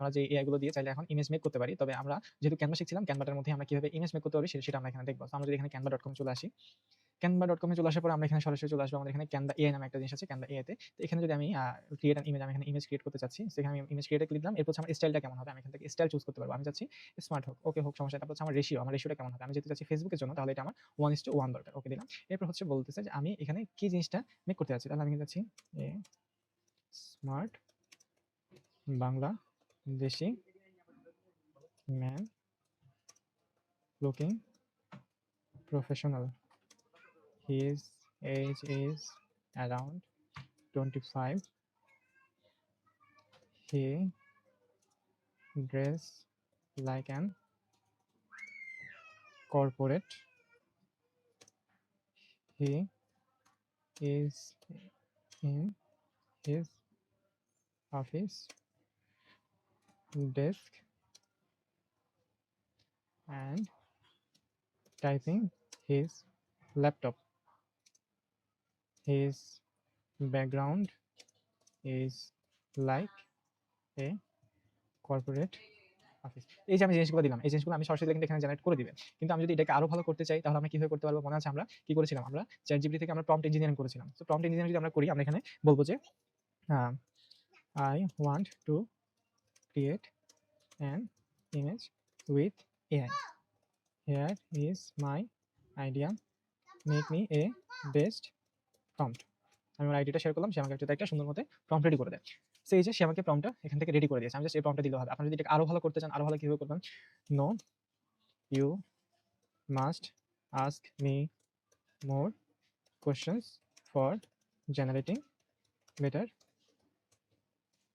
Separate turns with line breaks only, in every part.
আমরা যে এআই গুলো দিয়ে চাইলে এখন ইমেজ মেক করতে পারি তবে আমরা যেহেতু ক্যানভা শিখছিলাম ক্যানভাটার মধ্যে আমরা কিভাবে ইমেজ মেক করতে পারি সেটা আমরা এখানে দেখবো আমরা যদি এখানে ক্যানভা ডট কম চলে আসি ক্যানভা ডট কমে চলে আসার পর আমরা এখানে সরাসরি চলে আসবো আমাদের এখানে ক্যানভা এ নামে একটা জিনিস আছে ক্যানভা এতে তো এখানে যদি আমি ক্রিয়েট অ্যান ইমেজ আমি এখানে ইমেজ ক্রিয়েট করতে চাচ্ছি সেখানে আমি ইমেজ ক্রিয়েটে ক্লিক দিলাম এরপর আমার স্টাইলটা কেমন হবে আমি এখান থেকে স্টাইল চুজ করতে পারবো আমি চাচ্ছি স্মার্ট হোক ওকে হোক সমস্যা তারপর আমার রেশিও আমার রেশিওটা কেমন হবে আমি যেতে চাচ্ছি ফেসবুকের জন্য তাহলে এটা আমার ওয়ান ইস টু ওয়ান দরকার ওকে দিলাম এরপর হচ্ছে বলতেছে যে আমি এখানে কি জিনিসটা মেক করতে চাচ্ছি তাহলে আমি চাচ্ছি smart Bangla Bangladeshi man looking professional. His age is around 25. He dressed like an corporate. He is in his office desk and typing his laptop. His background is like a corporate এই যে আমি জিনিসগুলো দিলাম এই জিনিসগুলো আমি সরাসরি কিন্তু এখানে জেনারেট করে দিবেন কিন্তু আমি যদি এটাকে আরো ভালো করতে চাই তাহলে আমি কিভাবে করতে পারবো মনে আছে আমরা কি করেছিলাম আমরা চ্যাট জিবি থেকে আমরা প্রম্পট ইঞ্জিনিয়ারিং করেছিলাম তো প্রম্পট ইঞ্জিনিয়ারিং যদি আমরা করি আমরা এখানে বলবো যে I want to create an image with AI. Here is my idea. Make me a best prompt. আমি আমার আইডিটা শেয়ার করলাম সে আমাকে একটা সুন্দর মতে প্রম্পট রেডি করে দেয় সো এই যে সে আমাকে প্রম্পটটা এখান থেকে রেডি করে দিয়েছে আমি জাস্ট এই প্রম্পটটা দিলে হবে আপনি যদি এটা আরো ভালো করতে চান আরো ভালো কিভাবে করবেন no you must ask me more questions for generating better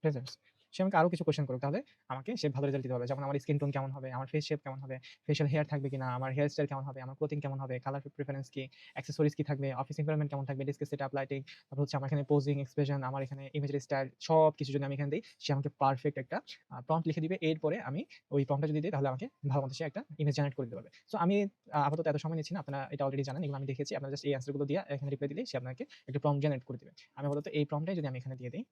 results. সে আমাকে আরও কিছু কোয়েশ্চেন করুক তাহলে আমাকে সে ভালো রেজাল্ট দিতে হবে যেমন আমার স্কিন টোন কেমন হবে আমার ফেস শেপ কেমন হবে ফেশিয়াল হেয়ার থাকবে কিনা আমার হেয়ার স্টাইল কেমন হবে আমার ক্লোথিং কেমন হবে কালার প্রিফারেন্স কি অ্যাক্সেসরিজ কি থাকবে অফিস ইনভারমেন্ট কেমন থাকবে ডিসকে সেট আপ লাইটিং তারপর হচ্ছে আমার এখানে পোজিং এক্সপ্রেশন আমার এখানে ইমেজের স্টাইল সব কিছু যদি আমি এখানে দিই সে আমাকে পারফেক্ট একটা প্রম্পট লিখে দিবে এরপরে আমি ওই প্রম্পটা যদি দিই তাহলে আমাকে ভালো মতো সে একটা ইমেজ জেনারেট করে দিতে পারবে সো আমি আপাতত এত সময় নিচ্ছি না আপনারা এটা অলরেডি জানেন এগুলো আমি দেখেছি আপনারা জাস্ট এই অ্যান্সারগুলো দিয়ে এখানে রিপ্লাই দিলে সে আপনাকে একটা প্রম্পট জেনারেট করে দিবে আমি আপাতত এই প্রম্পটাই যদি আমি এখানে দিয়ে দিই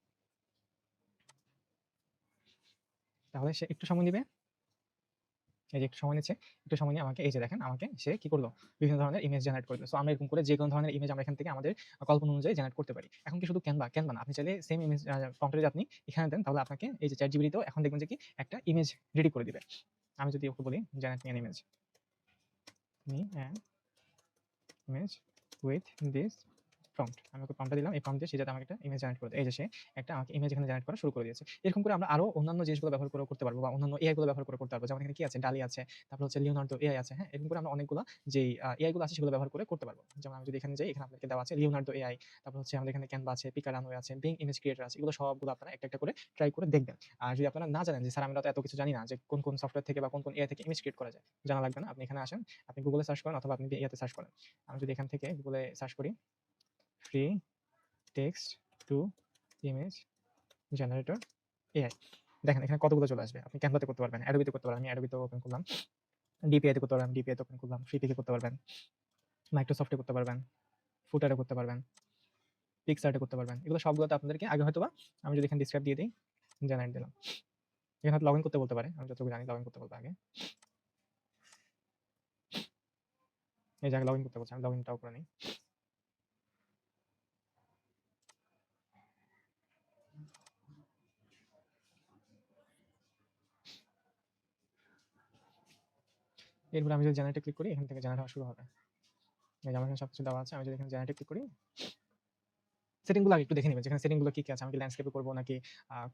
তাহলে সে একটু সময় নিবে এই যে একটু সময় নিচ্ছে একটু সময় নিয়ে আমাকে এই যে দেখেন আমাকে সে কি করলো বিভিন্ন ধরনের ইমেজ জেনারেট করে দিল সো আমরা এরকম করে যে কোনো ধরনের ইমেজ আমরা এখান থেকে আমাদের কল্পনা অনুযায়ী জেনারেট করতে পারি এখন কি শুধু ক্যানভা ক্যানভা না আপনি চাইলে সেম ইমেজ কম্পিউটারে আপনি এখানে দেন তাহলে আপনাকে এই যে চ্যাট জিবিতেও এখন দেখবেন যে কি একটা ইমেজ রেডি করে দিবে আমি যদি ওকে বলি generate me image me image with this prompt আমি ওকে প্রম্পটটা দিলাম এই প্রম্পট দিয়ে সে যাতে আমাকে একটা ইমেজ জেনারেট করে দেয় এই যে সে একটা আমাকে ইমেজ এখানে জেনারেট করা শুরু করে দিয়েছে এরকম করে আমরা আরো অন্যান্য জিনিসগুলো ব্যবহার করে করতে পারবো বা অন্যান্য এআই গুলো ব্যবহার করে করতে পারবো যেমন এখানে কি আছে ডালি আছে তারপর হচ্ছে লিওনার্ডো এআই আছে হ্যাঁ এরকম করে আমরা অনেকগুলো যে এআই গুলো আছে সেগুলো ব্যবহার করে করতে পারবো যেমন আমি যদি এখানে যাই এখানে আপনাদেরকে দেওয়া আছে লিওনার্ডো এআই তারপর হচ্ছে আমাদের এখানে ক্যানভা আছে পিকারানো আছে বিং ইমেজ ক্রিয়েটার আছে এগুলো সবগুলো আপনারা একটা একটা করে ট্রাই করে দেখবেন আর যদি আপনারা না জানেন যে স্যার আমরা তো এত কিছু জানি না যে কোন কোন সফটওয়্যার থেকে বা কোন কোন এআই থেকে ইমেজ ক্রিয়েট করা যায় জানা লাগবে না আপনি এখানে আসেন আপনি গুগলে সার্চ করেন অথবা আপনি ইয়াতে সার্চ করেন আমি যদি এখান থেকে গুগলে সার্চ করি free text to image generator AI. দেখেন এখানে কতগুলো চলে আসবে আপনি ক্যানভাতে করতে পারবেন অ্যাডোবিতে করতে পারবেন আমি অ্যাডোবিতে ওপেন করলাম ডিপিআইতে করতে পারবেন ডিপিআইতে ওপেন করলাম ফ্রি থেকে করতে পারবেন মাইক্রোসফটে করতে পারবেন ফুটারে করতে পারবেন পিক্সার্টে করতে পারবেন এগুলো সবগুলোতে আপনাদেরকে আগে হয়তো বা আমি যদি এখানে ডিসক্রাইব দিয়ে দিই জেনারেট দিলাম এখানে লগ ইন করতে বলতে পারে আমি যতটুকু জানি লগ ইন করতে বলতে আগে এই জায়গায় লগ ইন করতে বলছি আমি লগ ইনটাও করে নিই এরপর আমি যদি জেনারেটে ক্লিক করি এখান থেকে জেনারেট হওয়া শুরু হবে আমার এখানে সব কিছু দেওয়া আছে আমি যদি এখানে জেনারেটে ক্লিক করি সেটিংগুলো আগে একটু দেখে নেবেন যেখানে সেটিংগুলো কী কী আছে আমি কি ল্যান্ডস্কেপে করবো নাকি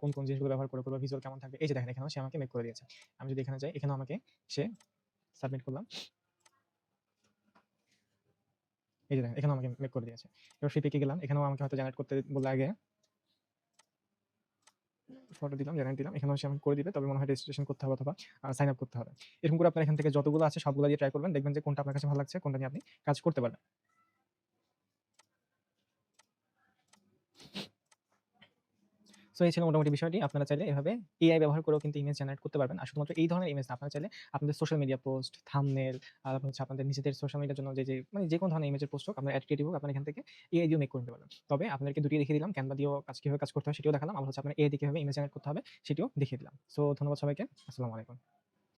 কোন কোন জিনিসগুলো ব্যবহার করে করবো ভিজুয়াল কেমন থাকবে এই যে দেখেন এখানে সে আমাকে মেক করে দিয়েছে আমি যদি এখানে যাই এখানেও আমাকে সে সাবমিট করলাম এই যে দেখেন এখানেও আমাকে মেক করে দিয়েছে এবার ফ্রিপিকে গেলাম এখানেও আমাকে হয়তো জেনারেট করতে বললে আগে ফটো দিলাম জানাই দিলাম এখানে হচ্ছে করে দিবে তবে মনে হয় রেজিস্ট্রেশন করতে হবে অথবা সাইন আপ করতে হবে এরকম করে আপনার এখান থেকে যতগুলো আছে সবগুলো দিয়ে ট্রাই করবেন দেখবেন যে কোনটা আপনার কাছে ভালো লাগছে কোনটা নিয়ে আপনি কাজ করতে পারবেন সো এই ছিল মোটামুটি বিষয়টি আপনারা চাইলে এভাবে এআই ব্যবহার করেও কিন্তু ইমেজ জেনারেট করতে পারবেন আর শুধুমাত্র এই ধরনের ইমেজ আপনারা চাইলে আপনাদের সোশ্যাল মিডিয়া পোস্ট থামনেল আর হচ্ছে আপনাদের নিজেদের সোশ্যাল মিডিয়ার জন্য যে যে মানে যে কোনো ধরনের ইমেজের পোস্ট হোক আপনার অ্যাড ক্রিয়েটিভ হোক আপনার এখান থেকে এআই দিয়েও মেক করে নিতে পারবেন তবে আপনাদেরকে দুটি দেখিয়ে দিলাম ক্যানভা দিয়েও কাজ কীভাবে কাজ করতে হয় সেটিও দেখালাম আবার হচ্ছে আপনার এআই দিয়ে কীভাবে ইমেজ জেনারেট করতে হবে সেটিও দেখিয়ে দিলাম সো ধন্যবাদ সবাইকে আসসালামু আলাইকুম